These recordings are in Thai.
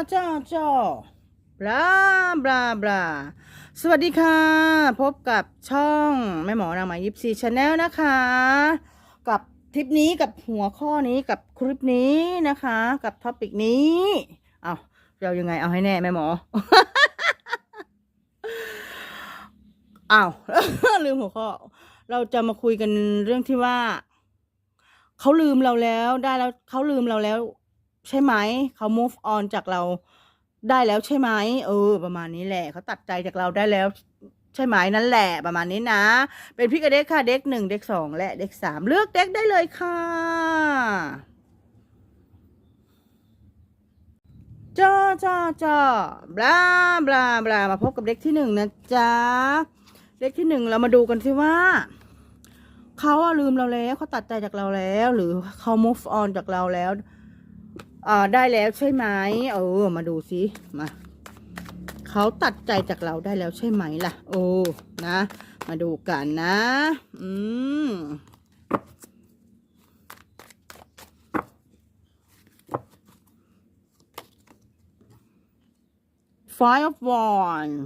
จ้าจ้าบลาบลาบลาสวัสดีค่ะ พบกับช่องแม่หมอนางหมายยิปซีชาแนลนะคะ กับทริปนี้กับหัวข้อนี้กับคลิปนี้นะคะ กับท็อปิกนี้เอาเรายังไงเอาให้แน่แม่หมออ้าวลืมหัวข้อ เราจะมาคุยกันเรื่องที่ว่า เขาลืมเราแล้วได้แล้วเขาลืมเราแล้ว ใช่ไหมเขา move on จากเราได้แล้วใช่ไหมเออ ประมาณนี้แหละเขาตัดใจจากเราได้แล้ว ใช่ไหมนั่นแหละ ประมาณนี้นะ เป็นพี่กับเด็กค่ะเด็กหนึ่งเด็กสองและเด็กสามเลือกเด็กได้เลยค่ะจ้าจ้าจ้าบลาบลาบลามาพบกับเด็กที่หนึ่งนะจ๊ะเด็กที่หนึ่งเรามาดูกันสิว่าเขาลืมเราแล้วเขาตัดใจจากเราแล้ว หรือเขา move on จากเราแล้ว อ่าได้แล้วใช่ไหมเออ มาดูสิมาเขาตัดใจจากเราได้แล้วใช่ไหมล่ะ โอ้นะ มาดูกันนะ อืม Five of Wands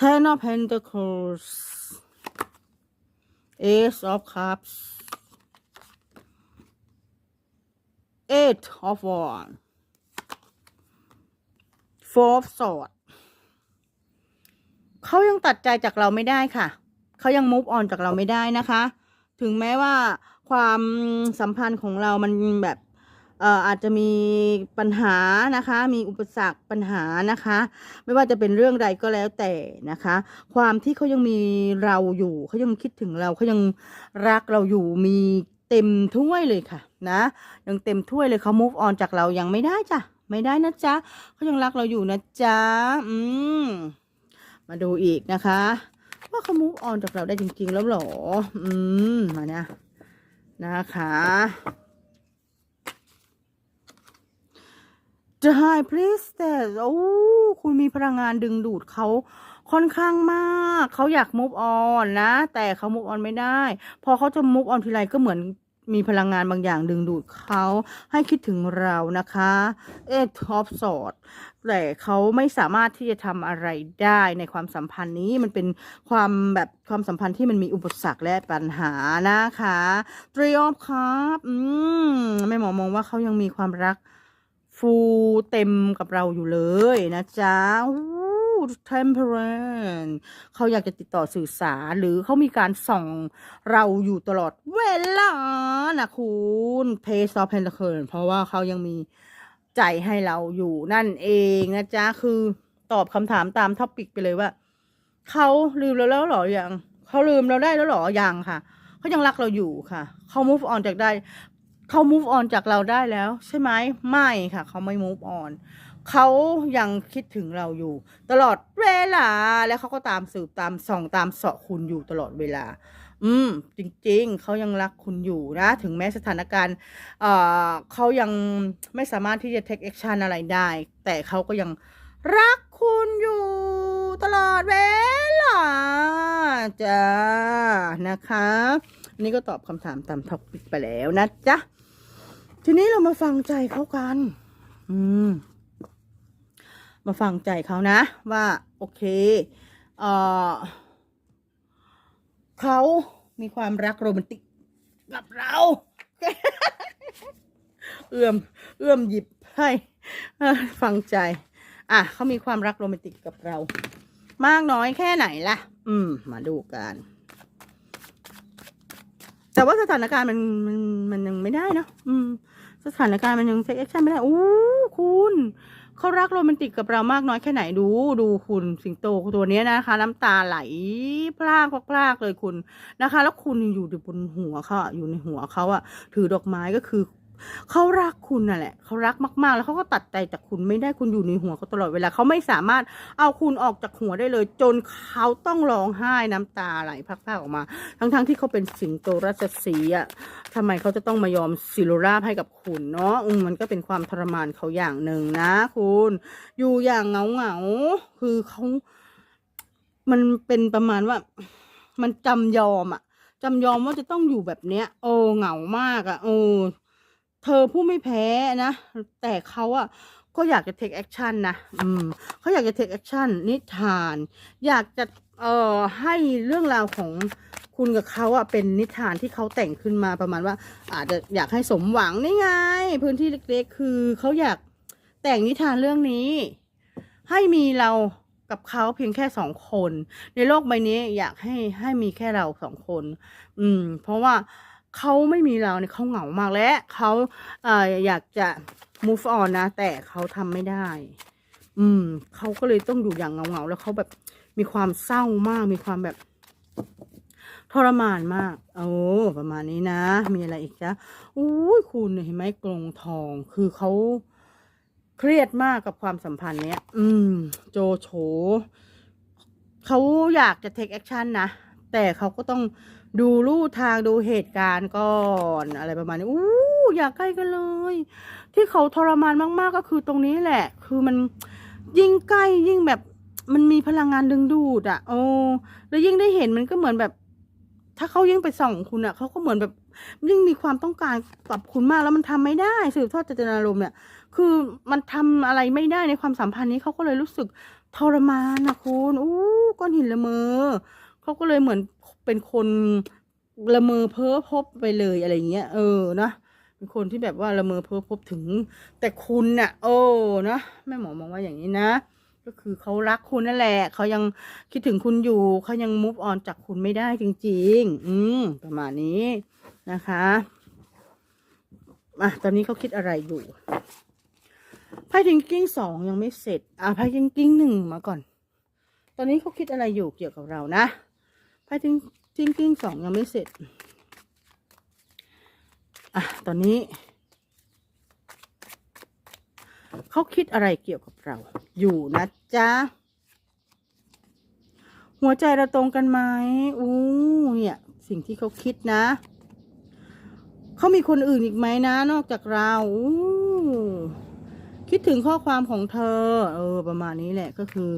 Ten of Pentacles Ace of Cups Eight of Wands Four of sword เขายังตัดใจจากเราไม่ได้ค่ะ เขายัง move on จากเราไม่ได้นะคะ ถึงแม้ว่าความสัมพันธ์ของเรามันแบบเอ่ออาจจะมีปัญหานะคะ มีอุปสรรคปัญหานะคะ ไม่ว่าจะเป็นเรื่องใดก็แล้วแต่นะคะ ความที่เขายังมีเราอยู่ เขายังคิดถึงเรา เขายังรักเราอยู่ มี เต็มถ้วยเลยค่ะ นะยังเต็มถ้วยเลยเขา move on จากเรายังไม่ได้จ้ะไม่ได้นะจ๊ะเขายังรักเราอยู่นะจ๊ะอืมมาดูอีกนะคะ ว่าเขา move on จากเราได้จริง ๆ แล้วเหรอ อืมมานะนะคะ The High Priestess โอ้คุณมีพลังงานดึงดูดเขาค่อนข้างมาก เขาอยาก move on นะ แต่เขา move on ไม่ได้ พอเขาจะ move on ทีไรก็เหมือน มีพลังงานบางอย่างดึงดูดเขาให้คิดถึงเรานะคะ เอทอปสอดแต่เขาไม่สามารถที่จะทำอะไรได้ในความสัมพันธ์นี้มันเป็นความแบบความสัมพันธ์ที่มันมีอุปสรรคและปัญหานะคะ Three of Cups อืมแม่หมอมองว่าเขายังมีความรักฟูเต็มกับเราอยู่เลยนะจ๊ะ เทมเพ r รนเขาอยากจะติดต่อสื่อสารหรือเขามีการส่องเราอยู่ตลอดเวลานะคุณเพย์ซอฟเพนเคิเพราะว่าเขายังมีใจให้เราอยู่นั่นเองนะจ๊ะ คือตอบคำถามตามท็อปิกไปเลยว่า เขาลืมเราแล้วหรอยังเขาลืมเราได้แล้วหรอยังค่ะเขายังรักเราอยู่ค่ะเขา move on จากได้เขา move on จากเราได้แล้ว ใช่ไหมไม่ค่ะ เขาไม่ move on เขายังคิดถึงเราอยู่ ตลอดเวลา แล้วเขาก็ตามสืบตามส่องตามเสาะคุณอยู่ตลอดเวลา อืม จริง ๆ เขายังรักคุณอยู่นะ ถึงแม้สถานการณ์ เอ่อเขายังไม่สามารถที่จะ take action อะไรได้ แต่เขาก็ยังรักคุณอยู่ตลอดเวลาจ้านะคะ นี่ก็ตอบคำถามตามท็อปิกไปแล้วนะจ๊ะ ทีนี้เรามาฟังใจเขากัน อืม มาฟังใจเขานะ ว่าโอเคเออเขามีความรักโรแมนติกกับเรา เอื้อม เอื้อมหยิบให้ฟังใจ อะเขามีความรักโรแมนติกกับเรา มากน้อยแค่ไหนล่ะ อืม มาดูกัน แต่ว่าสถานการณ์มันมันมันยังไม่ได้เนะอืม สถานการณ์มันยังเทคแอคชั่นไม่ได้อู้คุณเขารักโรแมนติกกับเรามากน้อยแค่ไหนดู ดูคุณสิงโตตัวนี้นะคะ น้ำตาไหลพลากพลากเลยคุณนะคะ แล้วคุณอยู่บนหัวเขาอะอยู่ในหัวเขาอะถือดอกไม้ก็คือ เขารักคุณน่ะแหละเขารักมาก ๆ แล้วเขาก็ตัดใจจากคุณไม่ได้คุณอยู่ในหัวเขาตลอดเวลาเขาไม่สามารถเอาคุณออกจากหัวได้เลย จนเขาต้องร้องไห้น้ำตาไหลพรากๆออกมา ทั้งๆที่เขาเป็นสิงโตราชสีห์อะทำไมเขาจะต้องมายอมสิโรราบให้กับคุณเนาะมันก็เป็นความทรมานเขาอย่างหนึ่งนะ คุณ อยู่อย่างเหงาเงาๆคือเขามันเป็นประมาณว่า มันจำยอมอะจำยอมว่าจะต้องอยู่แบบเนี้ย โอ้เหงามากอะโอ้ เธอผู้ไม่แพ้นะ แต่เขาอะก็อยากจะ take action นะ อืมเขาอยากจะ take action นิทาน อยากจะ เอ่อ ให้เรื่องราวของคุณกับเขาอะเป็นนิทานที่เขาแต่งขึ้นมาประมาณว่า อาจจะอยากให้สมหวังนี่ไง พื้นที่เล็กๆ คือเขาอยากแต่งนิทานเรื่องนี้ ให้มีเรากับเขาเพียงแค่สองคน ในโลกใบนี้อยากให้ให้มีแค่เราสองคน อืม เพราะว่า เขาไม่มีเราเนี่ยเขาเหงามากและเขาเอ่ออยากจะ move on นะ แต่เขาทำไม่ได้ อืมเขาก็เลยต้องอยู่อย่างเหงาๆแล้วเขาแบบมีความเศร้ามาก มีความแบบทรมานมาก โอ้ประมาณนี้นะ มีอะไรอีกจ๊ะอุ้ยคุณเห็นไหมกรงทอง คือเขาเครียดมากกับความสัมพันธ์เนี้ย อืม โจโฉเขาอยากจะ take action นะ แต่เขาก็ต้อง ดูลู่ทางดูเหตุการณ์ก่อนอะไรประมาณนี้อู้อยากใกล้กันเลย ที่เขาทรมานมาก ๆ ก็คือตรงนี้แหละ คือมันยิ่งใกล้ยิ่งแบบมันมีพลังงานดึงดูดอะ่ะโอ้แล้วยิ่งได้เห็นมันก็เหมือนแบบ ถ้าเขายิ่งไปส่องคุณอะ่ะเขาก็เหมือนแบบ ยิ่งมีความต้องการกับคุณมากแล้วมันทำไม่ได้สืบทอดเจตนารมณ์เนี่ย คือมันทำอะไรไม่ได้ในความสัมพันธ์นี้เขาก็เลยรู้สึกทรมานนะคุณอู้ก้อนหินละเมอเขาก็เลยเหมือน เป็นคนละเมอเพ้อพบไปเลยอะไรเงี้ย เออนะเป็นคนที่แบบว่าละเมอเพ้อพบถึง แต่คุณน่ะ โอ้นะแม่หมอมองว่าอย่างนี้นะ ก็คือเขารักคุณนั่นแหละเขายังคิดถึงคุณอยู่เขายังมุฟออนจากคุณไม่ได้จริง ๆ อืมประมาณนี้นะคะอะตอนนี้เขาคิดอะไรอยู่ไพ่ทิงกิ้งสองยังไม่เสร็จ อะไพ่ทิงกิ้งหนึ่งมาก่อน ตอนนี้เขาคิดอะไรอยู่เกี่ยวกับเรานะ ไพ่ทิ้งทิงกิ้งสองยังไม่เสร็จ อะ ตอนนี้ เขาคิดอะไรเกี่ยวกับเรา อยู่นะจ๊ะ หัวใจเราตรงกันไหมอู้เนี่ย สิ่งที่เขาคิดนะ เขามีคนอื่นอีกไหมนะ นอกจากเราอู้คิดถึงข้อความของเธอ เออ ประมาณนี้แหละก็คือ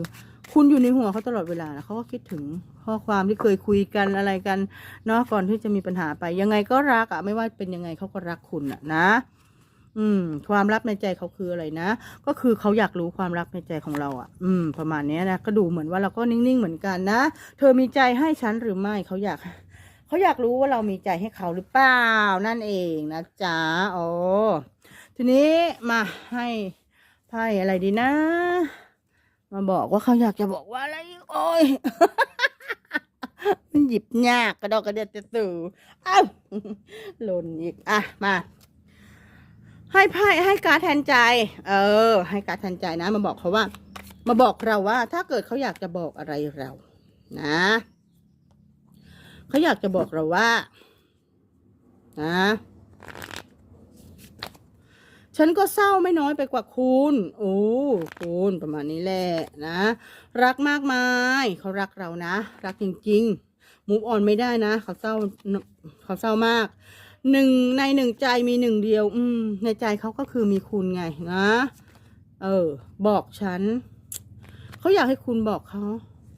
คุณอยู่ในหัวเขาตลอดเวลานะเขาก็คิดถึง ข้อความที่เคยคุยกันอะไรกันเนาะก่อนที่จะมีปัญหาไป ยังไงก็รักอะไม่ว่าเป็นยังไงเขาก็รักคุณอะนะอืม ความลับในใจเขาคืออะไรนะ ก็คือเขาอยากรู้ความลับในใจของเราอะ่ะ อืม ประมาณนี้นะก็ดูเหมือนว่าเราก็นิ่งๆเหมือนกันนะ เธอมีใจให้ฉันหรือไม่เขาอยากเขาอยากรู้ว่าเรามีใจให้เขาหรือเปล่า นั่นเองนะจ๊ะโอ้ทีนี้มาให้ไพ่อะไรดีนะ มาบอกว่าเขาอยากจะบอกว่าอะไร โอ้ย มันหยิบยากกระดอกกระเดียดจะตื่ออ้าวหล่นอีก อะ มา ให้ไพ่ให้การแทนใจ เออ ให้การแทนใจนะ มาบอกเขาว่า มาบอกเราว่า ถ้าเกิดเขาอยากจะบอกอะไรเรา นะเขาอยากจะบอกเราว่า นะ ฉันก็เศร้าไม่น้อยไปกว่าคุณ โอ้คุณประมาณนี้แหละนะ รักมากมายเขารักเรานะ รักจริงๆมูฟออนไม่ได้นะ เขาเศร้าเขาเศร้ามากหนึ่งในหนึ่งใจมีหนึ่งเดียว อืม ในใจเขาก็คือมีคุณไงนะ เออ บอกฉัน เขาอยากให้คุณบอกเขา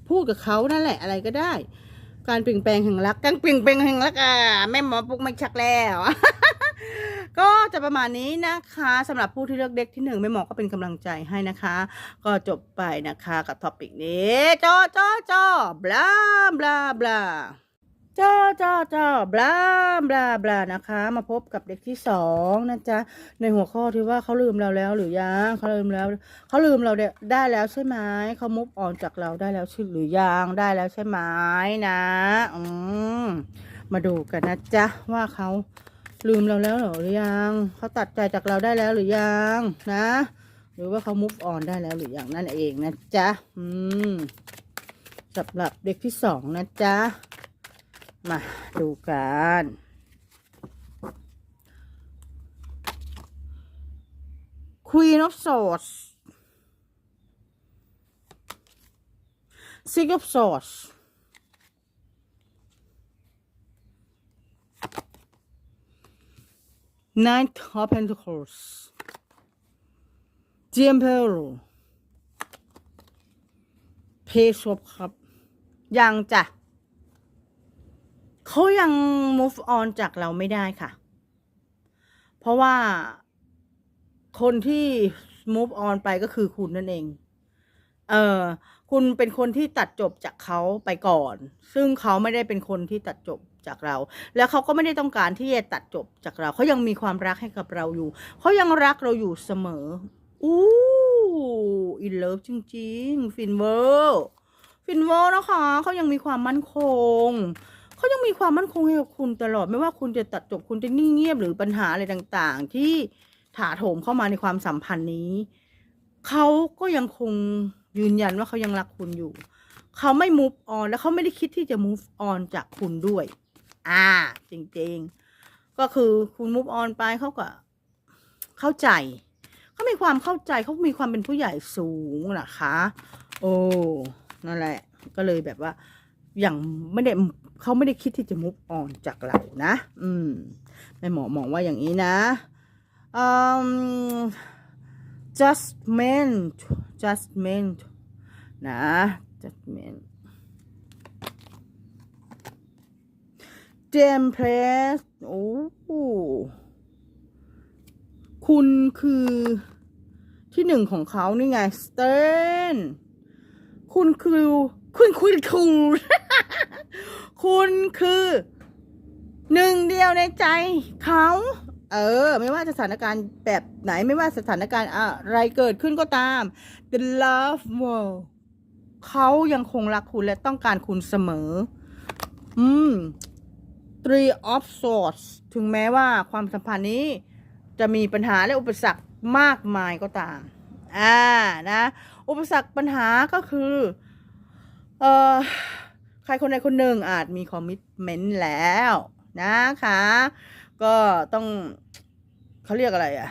พูดกับเขานั่นแหละ อะไรก็ได้ การเปลี่ยนแปลงแห่งรัก การเปลี่ยนแปลงแห่งรักอะแม่หมอปุ๊กไม่ชักแล้ว ก็จะประมาณนี้นะคะสำหรับผู้ที่เลือกเด็กที่หนึ่งแม่หมอก็เป็นกำลังใจให้นะคะ ก็จบไปนะคะกับท็อปิกนี้จอจอจอบลาบลาบลาจอจอจอบลาบลาบลานะคะ มาพบกับเด็กที่สองนะจ๊ะ ในหัวข้อที่ว่าเขาลืมเราแล้วหรือยังเขาลืมแล้วเขาลืมเราได้แล้วใช่ไหมเขามุฟออนจากเราได้แล้วใช่หรือยังได้แล้วใช่ไหมนะ อืมมาดูกันนะจ๊ะว่าเขา ลืมเราแล้วหรอหรือยังเขาตัดใจจากเราได้แล้วหรือยังนะ หรือว่าเขา move on ได้แล้วหรือยังนั่นเองนะจ๊ะอืมสำหรับเด็กที่สองนะจ๊ะมาดูกัน Queen of Swords Six of Swords Knight of Pentacles The Emperor Page of Cup ยังจ้ะเขายัง move on จากเราไม่ได้ค่ะ เพราะว่าคนที่ move on ไปก็คือคุณนั่นเอง เออ คุณเป็นคนที่ตัดจบจากเขาไปก่อน ซึ่งเขาไม่ได้เป็นคนที่ตัดจบ จากเรา แล้วเขาก็ไม่ได้ต้องการที่จะตัดจบจากเราเขายังมีความรักให้กับเราอยู่เขายังรักเราอยู่เสมออู้อินเลิฟจริง ๆ ฟินเวอร์ฟินเวอร์นะคะเขายังมีความมั่นคงเขายังมีความมั่นคงให้กับคุณตลอดไม่ว่าคุณจะตัดจบคุณจะนิ่งเงียบหรือปัญหาอะไรต่างๆ ที่ถาโถมเข้ามาในความสัมพันธ์นี้ เขาก็ยังคงยืนยันว่าเขายังรักคุณอยู่ เขาไม่ move on และเขาไม่ได้คิดที่จะ move on จากคุณด้วย อ่า จริงๆ ก็คือคุณ move on ไปเขาก็ เข้าใจ เขามีความเข้าใจเขามีความเป็นผู้ใหญ่สูงนะคะ โอ้นั่นแหละ ก็เลยแบบว่าอย่างไม่ได้เขาไม่ได้คิดที่จะ move on จากเรานะ อืมแม่หมอมองว่าอย่างนี้นะอืม judgment judgment นะ judgment dem press โอ้คุณคือที่หนึ่งของเขานี่ไง stern คุณคือคุณคุณคือคุณคือหนึ่งเดียวในใจเขา เออ ไม่ว่าจะสถานการณ์แบบไหนไม่ว่าสถานการณ์อะไรเกิดขึ้นก็ตาม the love world เขายังคงรักคุณและต้องการคุณเสมอ อืม three of swords ถึงแม้ว่าความสัมพันธ์นี้จะมีปัญหาและอุปสรรคมากมายก็ตาม อ่า นะ อุปสรรคปัญหาก็คือ เอ่อ ใครคนใดคนหนึ่งอาจมีคอมมิ t เมนต์แล้วนะคะ ก็ต้องเขาเรียกอะไรอะ่ะ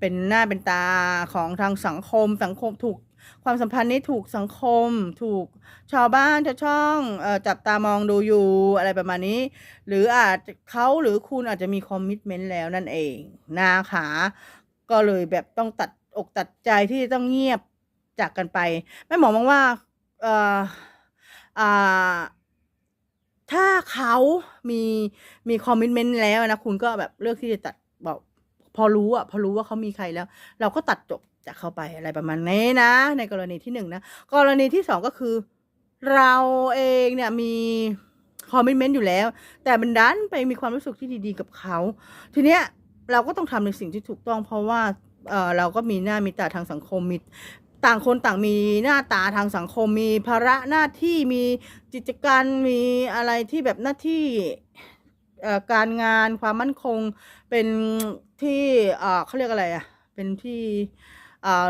เป็นหน้าเป็นตาของทางสังคมสังคมถูก ความสัมพันธ์นี้ถูกสังคม ถูกชาวบ้านชาวช่องอจับตามองดูอยู่อะไรประมาณนี้ หรืออาจเขาหรือคุณอาจจะมีคอมมิชเมนต์แล้วนั่นเองนะคะก็เลยแบบต้องตัดอกตัดใจที่จะต้องเงียบจากกันไปแม่หมอมองว่าเอ่ออ่าถ้าเขามีมีคอมมิชเมนต์แล้วนะคุณก็แบบเลือกที่จะตัดบอกพอรู้อะพอรู้ว่าเขามีใครแล้ว เราก็ตัดจบ จากเข้าไปอะไรประมาณนี้นะ ในกรณีที่หนึ่งนะ กรณีที่สองก็คือ เราเองเนี่ยมีคอมมิชเมนต์อยู่แล้ว แต่บันดันไปมีความรู้สึกที่ดีๆกับเขา ทีเนี้ยเราก็ต้องทำในสิ่งที่ถูกต้อง เพราะว่าเออเราก็มีหน้ามีตาทางสังคมมีต่างคนต่างมีหน้าตาทางสังคม มีภาระหน้าที่มีกิจการมีอะไรที่แบบหน้าที่การงานความมั่นคงเป็นที่เออเขาเรียกอะไรอะเป็นที่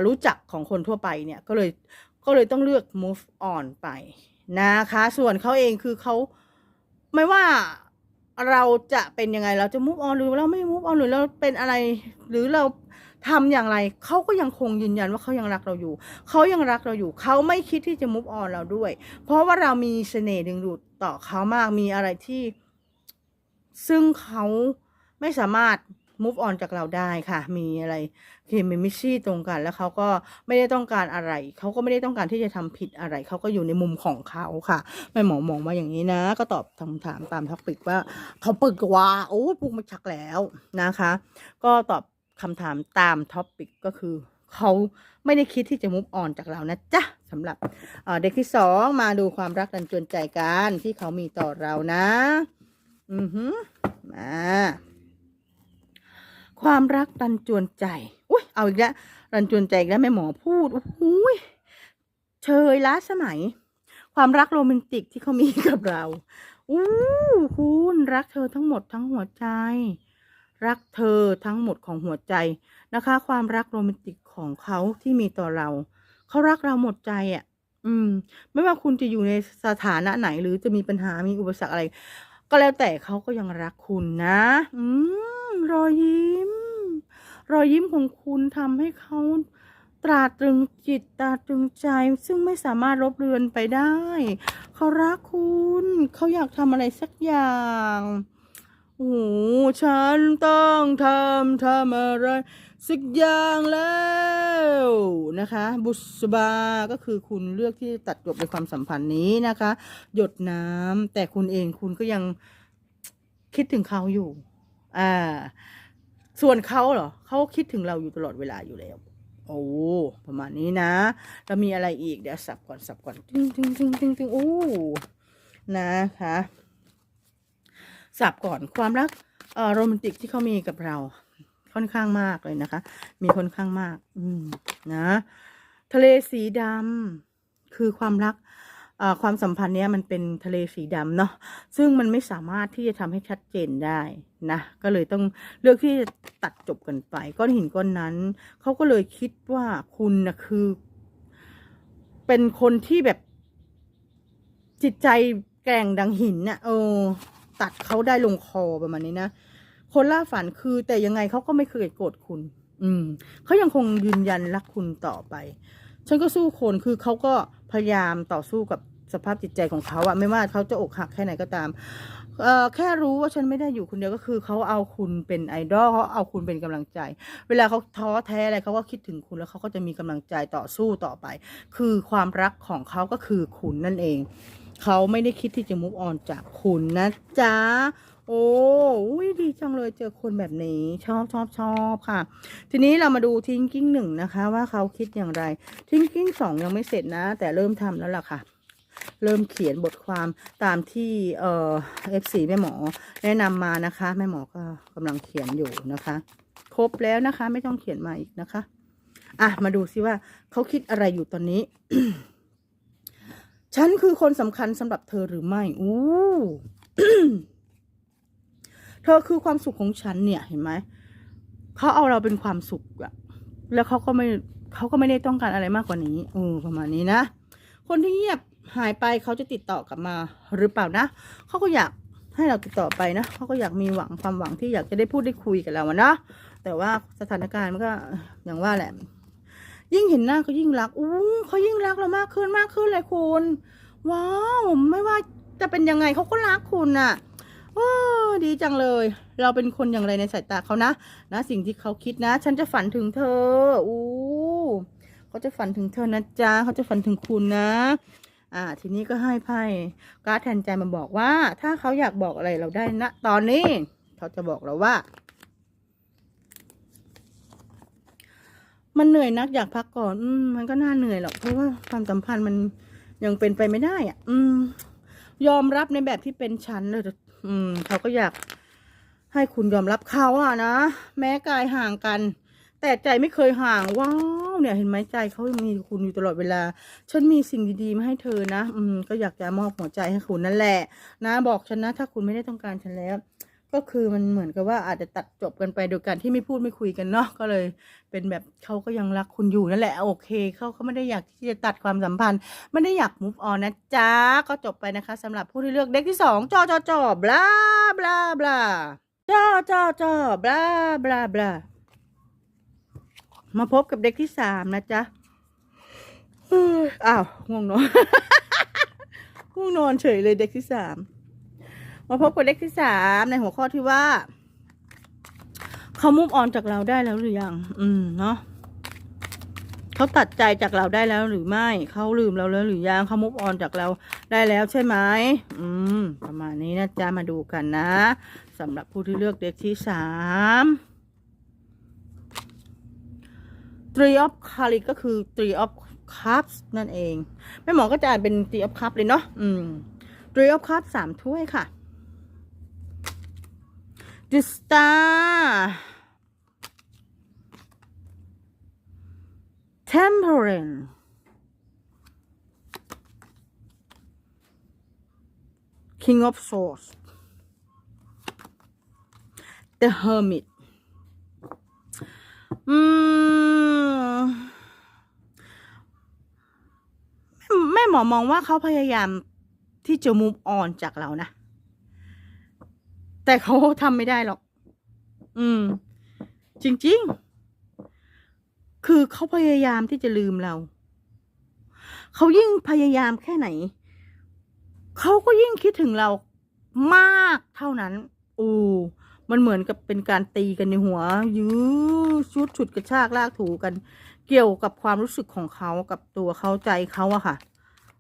รู้จักของคนทั่วไปเนี่ยก็เลยก็เลยต้องเลือก move on ไปนะคะ ส่วนเขาเองคือเขาไม่ว่าเราจะเป็นยังไงเราจะ move on หรือเราไม่ move on หรือเราเป็นอะไร หรือเราทำอย่างไรเขาก็ยังคงยืนยันว่าเขายังรักเราอยู่ เขายังรักเราอยู่ เขาไม่คิดที่จะ move on เราด้วย เพราะว่าเรามีเสน่ห์ดึงดูดต่อเขามากมีอะไรที่ ซึ่งเขาไม่สามารถ move on จากเราได้ค่ะ มีอะไรเคมีมิชี่ตรงกัน แล้วเขาก็ไม่ได้ต้องการอะไร เขาก็ไม่ได้ต้องการที่จะทำผิดอะไร เขาก็อยู่ในมุมของเขาค่ะแม่หมอมองว่าอย่างนี้นะ ก็ตอบคำถามตามท็อปิกว่า เขาปึกว่าโอ้ปุกมาชักแล้วนะคะ ก็ตอบคำถามตามท็อปิกก็คือเขาไม่ได้คิดที่จะ move on จากเรานะจ๊ะสำหรับเด็กที่สองมาดูความรักดันจนใจกันที่เขามีต่อเรานะ อือหือมา ความรักดันจวนใจอุ้ยเอาอีกแล้วดันจวนใจอีกแล้วแม่หมอพูดอุ้ยเชยล้าสมัย ความรักโรแมนติกที่เขามีกับเราอู้คุณรักเธอทั้งหมดทั้งหัวใจ รักเธอทั้งหมดของหัวใจนะคะ ความรักโรแมนติกของเขาที่มีต่อเรา เขารักเราหมดใจอะ่ะ อืม ไม่ว่าคุณจะอยู่ในสถานะไหน หรือจะมีปัญหามีอุปสรรคอะไร ก็แล้วแต่เขาก็ยังรักคุณนะ อืมรอยยิ้ม รอยยิ้มของคุณทำให้เขาตราตรึงจิตตราตรึงใจ ซึ่งไม่สามารถลบเลือนไปได้ เขารักคุณ เขาอยากทำอะไรสักอย่าง โอ้โหฉันต้องทำทำอะไร สักอย่างแล้วนะคะ บุษบา ก็คือคุณเลือกที่ตัดจบในความสัมพันธ์นี้นะคะ หยดน้ำแต่คุณเองคุณก็ยังคิดถึงเขาอยู่ อ่า ส่วนเขาเหรอเขาคิดถึงเราอยู่ตลอดเวลาอยู่แล้ว โอ้ประมาณนี้นะแล้วมีอะไรอีกเดี๋ยวสับก่อนสับก่อนตึงตึงตึงตึงตึงโอ้นะคะ สับก่อนความรักโรแมนติกที่เขามีกับเรา ค่อนข้างมากเลยนะคะ มีค่อนข้างมาก อืมนะ ทะเลสีดำคือความรักความสัมพันธ์เนี้ยมันเป็นทะเลสีดำเนาะซึ่งมันไม่สามารถที่จะทำให้ชัดเจนได้นะก็เลยต้องเลือกที่จะตัดจบกันไปก้อนหินก้อนนั้นเขาก็เลยคิดว่าคุณนะคือ เป็นคนที่แบบจิตใจแกร่งดังหินน่ะเออ ตัดเขาได้ลงคอประมาณนี้นะ คนล่าฝันคือแต่ยังไงเขาก็ไม่เคยโกรธคุณ อืมเขายังคงยืนยันรักคุณต่อไป ฉันก็สู้คนคือเขาก็พยายามต่อสู้กับสภาพจิตใจของเขาอะไม่ว่าเขาจะอกหักแค่ไหนก็ตามเอ่อแค่รู้ว่าฉันไม่ได้อยู่คนเดียวก็คือเขาเอาคุณเป็นไอดอลเขาเอาคุณเป็นกำลังใจ เวลาเขาท้อแท้อะไรเขาก็คิดถึงคุณแล้วเขาก็จะมีกำลังใจต่อสู้ต่อไป คือความรักของเขาก็คือคุณนั่นเอง เขาไม่ได้คิดที่จะมุกออนจากคุณนะจ๊ะโอ้ยดีจังเลยเจอคนแบบนี้ชอบชอบชอบค่ะ ทีนี้เรามาดูทิงกิ้งหนึ่งนะคะ ว่าเขาคิดอย่างไรทิงกิ้งสองยังไม่เสร็จนะ แต่เริ่มทำแล้วล่ะค่ะ เริ่มเขียนบทความตามที่เอ่อฟซีแม่หมอแนะนำมานะคะ แม่หมอก็กำลังเขียนอยู่นะคะ ครบแล้วนะคะ ไม่ต้องเขียนมาอีกนะคะ อะมาดูซิว่าเขาคิดอะไรอยู่ตอนนี้ ฉันคือคนสำคัญสำหรับเธอหรือไม่ อู้เธอคือความสุขของฉันเนี่ย เห็นไหม เขาเอาเราเป็นความสุขอะแล้วเขาก็ไม่เขาก็ไม่ได้ต้องการอะไรมากกว่านี้เออประมาณนี้นะ คนที่เงียบหายไปเขาจะติดต่อกลับมาหรือเปล่านะ เขาก็อยากให้เราติดต่อไปนะ เขาก็อยากมีหวังความหวังที่อยากจะได้พูดได้คุยกับเราอะนะแต่ว่าสถานการณ์มันก็อย่างว่าแหละ ยิ่งเห็นหน้าเขายิ่งรักอู้เขายิ่งรักเรามากขึ้นมากขึ้นเลยคุณ ว้าว ไม่ว่าจะเป็นยังไงเขาก็รักคุณน่ะโอ้ดีจังเลย เราเป็นคนอย่างไรในสายตาเขานะ นะ สิ่งที่เขาคิดนะ ฉันจะฝันถึงเธออู้เขาจะฝันถึงเธอนะจ๊ะเขาจะฝันถึงคุณนะอ่าทีนี้ก็ให้ไพ่การดแทนใจมาบอกว่า ถ้าเขาอยากบอกอะไรเราได้นะ ตอนนี้ เขาจะบอกเราว่า มันเหนื่อยนักอยากพักก่อน อืม มันก็น่าเหนื่อยหรอกเพราะว่าความสัมพันธ์มันยังเป็นไปไม่ได้อะ อืม ยอมรับในแบบที่เป็นฉันเลยอืม เขาก็อยาก ให้คุณยอมรับเขาอะนะแม้กายห่างกัน แต่ใจไม่เคยห่างว้าวเนี่ย เห็นไหมใจเขามีคุณอยู่ตลอดเวลา ฉันมีสิ่งดีๆมาให้เธอนะอืม ก็อยากจะมอบหัวใจให้คุณนั่นแหละ นะ บอกฉันนะ ถ้าคุณไม่ได้ต้องการฉันแล้ว ก็คือมันเหมือนกับว่าอาจจะตัดจบกันไปโดยการที่ไม่พูดไม่คุยกันเนาะก็เลย เป็นแบบเขาก็ยังรักคุณอยู่นั่นแหละโอเคเขาเขาไม่ได้อยากที่จะตัดความสัมพันธ์ ไม่ได้อยาก move on นะจ๊ะก็จบไปนะคะสำหรับผู้ที่เลือกเด็กที่สองจอจอจอบลาบลาบลาจอจอจอบลาบลาบลามาพบกับเด็กที่สามนะจ๊ะอ้าวง่วงนอนง่วงนอนเฉยเลยเด็กที่สาม มาพบกับเลขที่สามในหัวข้อที่ว่าเขามุกออนจากเราได้แล้วหรือยัง อืมเนาะเขาตัดใจจากเราได้แล้วหรือไม่ เขาลืมเราแล้วหรือยังเขามุกออนจากเราได้แล้วใช่ไหมอืม ประมาณนี้นะจ๊ะมาดูกันนะสำหรับผู้ที่เลือกเด็กที่สาม three of cups ก็คือ three of cups นั่นเอง แม่หมอก็จะอ่านเป็น three of cups เลยเนาะอืม three of cups สามถ้วยค่ะ ริสตาเทมเพอรินคิงออฟโซ o r d s The Hermit อืมแม่หมอมองว่าเขาพยายามที่จะมูฟออนจากเรานะ แต่เขาทำไม่ได้หรอก อืม จริง ๆ คือเขาพยายามที่จะลืมเรา เขายิ่งพยายามแค่ไหน เขาก็ยิ่งคิดถึงเรามากเท่านั้นโอ้มันเหมือนกับเป็นการตีกันในหัว ยื้อชุดฉุดกระชากลากถูกัน เกี่ยวกับความรู้สึกของเขากับตัวเขาใจเขาอะค่ะ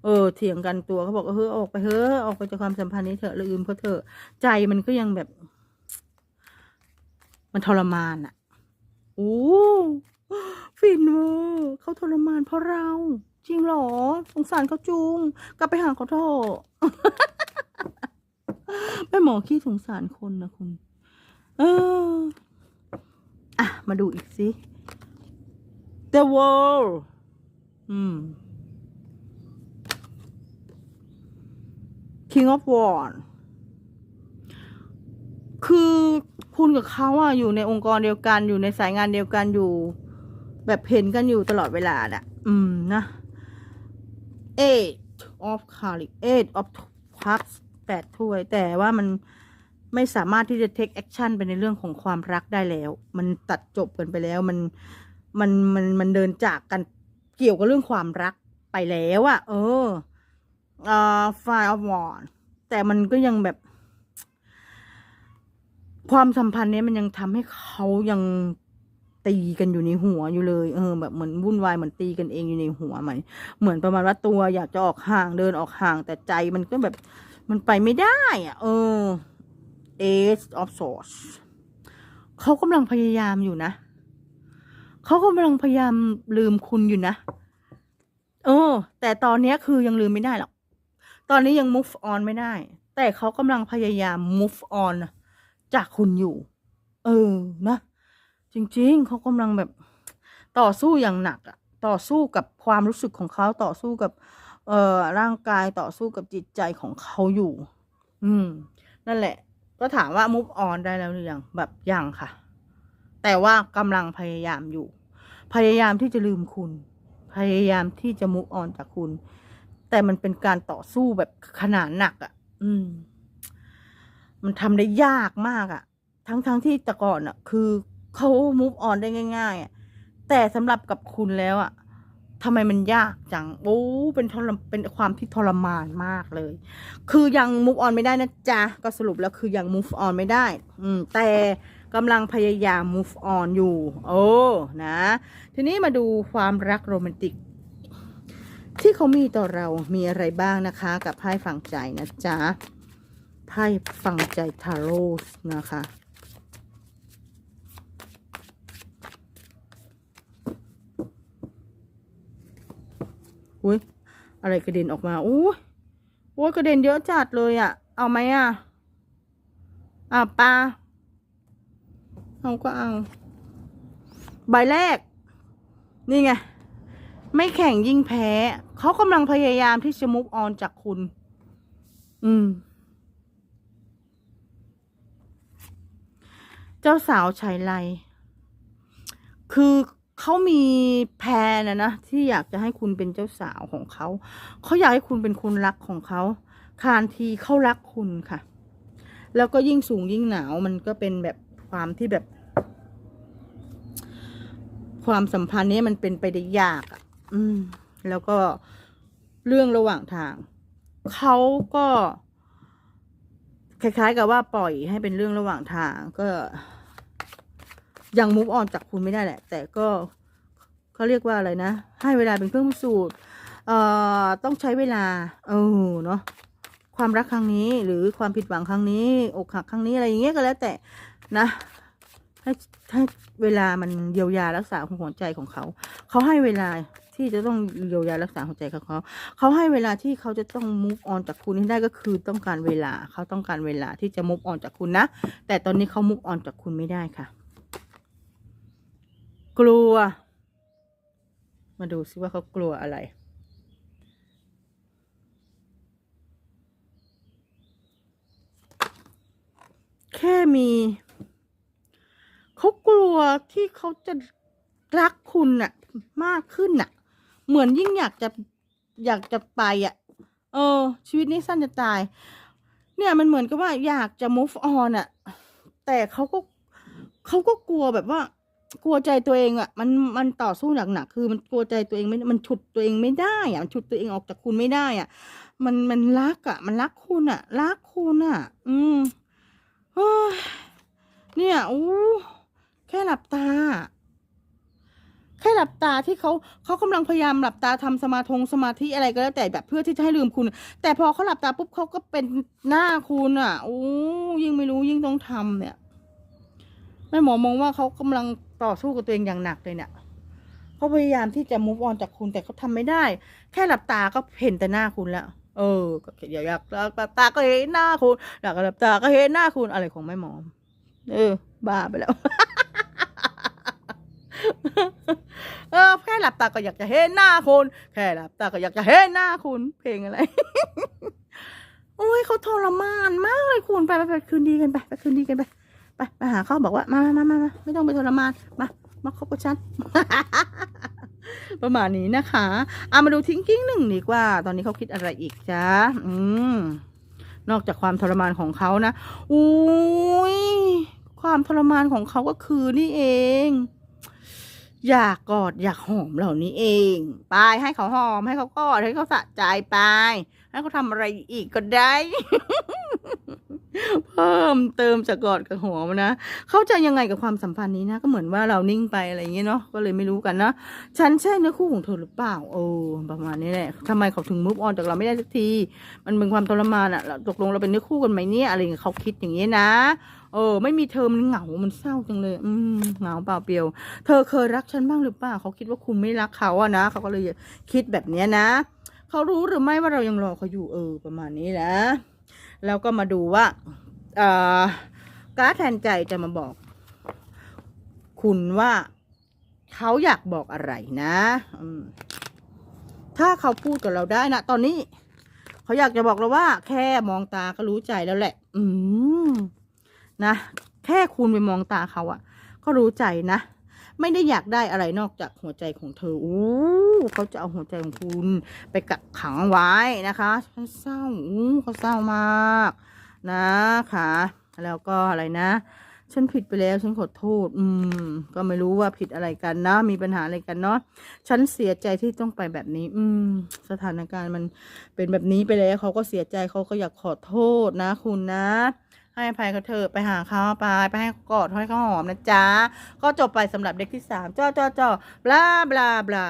เออเถียงกันตัวเขาบอกเออออกไปเถอะออกไปจากความสัมพันธ์นี้เถอะลืมเขาเถอะใจมันก็ยังแบบ มันทรมานอะโอ้ฟินเวอร์เขาทรมานเพราะเรา จริงหรอ สงสารเขาจุง กลับไปหาเขาเถอะแม่หมอขี้สงสารคนนะคุณ เออ อะ มาดูอีกสิ The World อืม King of War คือคุณกับเขาอะอยู่ในองค์กรเดียวกันอยู่ในสายงานเดียวกันอยู่ แบบเห็นกันอยู่ตลอดเวลาน่ะอืมนะ eight of c a r i eight of cups แปดถ้วย แต่ว่ามันไม่สามารถที่จะ take action ไปในเรื่องของความรักได้แล้ว มันตัดจบกันไปแล้ว มัน มัน มัน มันเดินจากกันเกี่ยวกับเรื่องความรักไปแล้วอะเออ อ่า fire of war แต่มันก็ยังแบบ ความสัมพันธ์เนี้ยมันยังทำให้เขายังตีกันอยู่ในหัวอยู่เลย เออ แบบเหมือนวุ่นวายเหมือนตีกันเองอยู่ในหัวเหมเหมือนประมาณว่าตัวอยากจะออกห่างเดินออกห่าง แต่ใจมันก็แบบมันไปไม่ได้อะเออ Ace of Swords เขากำลังพยายามอยู่นะเขากำลังพยายามลืมคุณอยู่นะ เออ แต่ตอนเนี้ยคือยังลืมไม่ได้หรอก ตอนนี้ยัง move on ไม่ได้ แต่เขากำลังพยายาม move on จากคุณอยู่ เออนะ จริง ๆ เขากำลังแบบต่อสู้อย่างหนักอะต่อสู้กับความรู้สึกของเขาต่อสู้กับ เอ่อร่างกายต่อสู้กับจิตใจของเขาอยู่ อืม นั่นแหละ ก็ถามว่า move on ได้แล้วหรือยังแบบยังค่ะ แต่ว่ากำลังพยายามอยู่ พยายามที่จะลืมคุณ พยายามที่จะ move on จากคุณ แต่มันเป็นการต่อสู้แบบขนาดหนักอะ่ะ อืม มันทำได้ยากมากอะ่ะ ทั้งทั้งที่แต่ก่อนอะ่ะ คือเขา move on ได้ง่ายๆอะ่ะแต่สำหรับกับคุณแล้วอะ่ะทำไมมันยากจัง โอ้ เป็นทรมเป็นความที่ทรมานมากเลย คือยัง move on ไม่ได้นะจ๊ะ ก็สรุปแล้วคือยัง move on ไม่ได้ อืม แต่กำลังพยายาม move on อยู่ โอ้ นะ ทีนี้มาดูความรักโรแมนติก ที่เขามีต่อเรามีอะไรบ้างนะคะ กับไพ่ฝั่งใจนะจ๊ะไพ่ฝั่งใจทาโร่นะคะอุ้ยอะไรกระเด็นออกมาโอ้ยโอ้ยกระเด็นเยอะจัดเลยอะ่ะ เอาไหมอะ่ะอะปลาเอาก็เอา ใบแรก นี่ไง ไม่แข่งยิ่งแพ้ เขากำลังพยายามที่จะมุกออนจากคุณ อืม เจ้าสาวชายไลคือเขามีแพนนะนะที่อยากจะให้คุณเป็นเจ้าสาวของเขา เขาอยากให้คุณเป็นคนรักของเขา คานทีเขารักคุณค่ะ แล้วก็ยิ่งสูงยิ่งหนาวมันก็เป็นแบบความที่แบบ ความสัมพันธ์นี้มันเป็นไปได้ยากอะ อืม แล้วก็เรื่องระหว่างทาง เขาก็คล้ายๆกับว่าปล่อยให้เป็นเรื่องระหว่างทางก็ยังมุฟออนจากคุณไม่ได้แหละ แต่ก็เขาเรียกว่าอะไรนะ ให้เวลาเป็นเครื่องพิสูจน์เอ่อต้องใช้เวลา เออเนาะความรักครั้งนี้ หรือความผิดหวังครั้งนี้ อกหักครั้งนี้อะไรอย่างเงี้ยก็แล้วแต่นะให้ให้เวลามันเยียวยารักษาหัวใจของเขา เขาให้เวลา ที่จะต้องเยียวยารักษาหัวใจของเขาเขาให้เวลาที่เขาจะต้อง move on จากคุณให้ได้ก็คือต้องการเวลาเขาต้องการเวลาที่จะ move on จากคุณนะ แต่ตอนนี้เขา move on จากคุณไม่ได้ค่ะ กลัว มาดูซิว่าเขากลัวอะไรแค่มีเขากลัวที่เขาจะรักคุณน่ะ มากขึ้นน่ะ เหมือนยิ่งอยากจะอยากจะไปอะ เออ ชีวิตนี้สั้นจะตาย เนี่ยมันเหมือนกับว่าอยากจะ move on อะ แต่เขาก็เขาก็กลัวแบบว่า กลัวใจตัวเองอะ มันมันต่อสู้หนักๆคือมันกลัวใจตัวเองไม่มันฉุดตัวเองไม่ได้อะมันฉุดตัวเองออกจากคุณไม่ได้อะ มันมันรักอะ มันรักคุณอะ รักคุณอะ อืมเฮ้ยเนี่ยอู้แค่หลับตา หลับตาที่เขาเขากำลังพยายามหลับตาทำสมาธงสมาธิอะไรก็แล้วแต่แบบเพื่อที่จะให้ลืมคุณ แต่พอเขาหลับตาปุ๊บเขาก็เป็นหน้าคุณอะโอ้ยิ่งไม่รู้ยิ่งต้องทำเนี่ยแม่หมอมองว่าเขากำลังต่อสู้กับตัวเองอย่างหนักเลยเนี่ยเขาพยายามที่จะ move on จากคุณแต่เขาทำไม่ได้ แค่หลับตาก็เห็นแต่หน้าคุณแล้วเออก็อยากอยากหลับตาก็เห็นหน้าคุณอยากหลับตาก็เห็นหน้าคุณอะไรของแม่หมอ เออ บ้าไปแล้ว เออแค่หลับตาก็อยากจะเห็นหน้าคุณแค่หลับตาก็อยากจะเห็นหน้าคุณ เพลงอะไรโอ้ยเขาทรมานมากเลยคุณไปไปไปคืนดีกันไปไปคืนดีกันไปไปไปหาเขาบอกว่ามามามามาไม่ต้องไปทรมานมามาคบกับฉันประมาณนี้นะคะเอามาดูทิ้งกิ้งหนึ่งดีกว่า ตอนนี้เขาคิดอะไรอีกจ้าอืมนอกจากความทรมานของเขานะอุ้ยความทรมานของเขาก็คือนี่เอง อยากกอดอยากหอมเหล่านี้เอง ไปให้เขาหอมให้เขากอดให้เขาสะใจไป ให้เขาทำอะไรอีกก็ได้ เพิ่มเติมจากกอดกับหอมนะเขาใจยังไงกับความสัมพันธ์นี้นะ ก็เหมือนว่าเรานิ่งไปอะไรอย่างเงี้ยเนาะก็เลยไม่รู้กันนะฉันใช่เนื้อคู่ของเธอหรือเปล่าโอ้ประมาณนี้แหละทำไมเขาถึงมุฟออนจากเราไม่ได้สักที มันเป็นความทรมานอะตกลงเราเป็นเนื้อคู่กันไหมเนี่ยอะไรอย่างเงี้ยเขาคิดอย่างเงี้ยนะ เออ ไม่มีเธอมันเหงา มันเศร้าจังเลย อืมเหงาเปล่าเปลี่ยว เธอเคยรักฉันบ้างหรือเปล่าเขาคิดว่าคุณไม่รักเขาอะนะเขาก็เลยคิดแบบเนี้ยนะเขารู้หรือไม่ว่าเรายังรอเขาอยู่เออ ประมาณนี้นะแล้วก็มาดูว่าเอ่อการ์ดแทนใจจะมาบอก คุณว่าเขาอยากบอกอะไรนะถ้าเขาพูดกับเราได้นะตอนนี้ เขาอยากจะบอกเราว่า แค่มองตาก็รู้ใจแล้วแหละ อืม นะ แค่คุณไปมองตาเขาอะก็รู้ใจนะ ไม่ได้อยากได้อะไรนอกจากหัวใจของเธออู้เขาจะเอาหัวใจของคุณไปกักขังไว้นะคะฉันเศร้าอู้เขาเศร้ามากนะคะแล้วก็อะไรนะ ฉันผิดไปแล้วฉันขอโทษ อืม ก็ไม่รู้ว่าผิดอะไรกันนะ มีปัญหาอะไรกันเนาะฉันเสียใจที่ต้องไปแบบนี้ อืม สถานการณ์มันเป็นแบบนี้ไปแล้วเขาก็เสียใจเขาก็อยากขอโทษนะ คุณนะ ให้อภัยเขาเถอะไปหาเขาไปไปให้กอดให้เขาหอมนะจ๊ะก็จบไปสำหรับเด็กที่สามจ้อจ้อจ้อบลาบลาบลา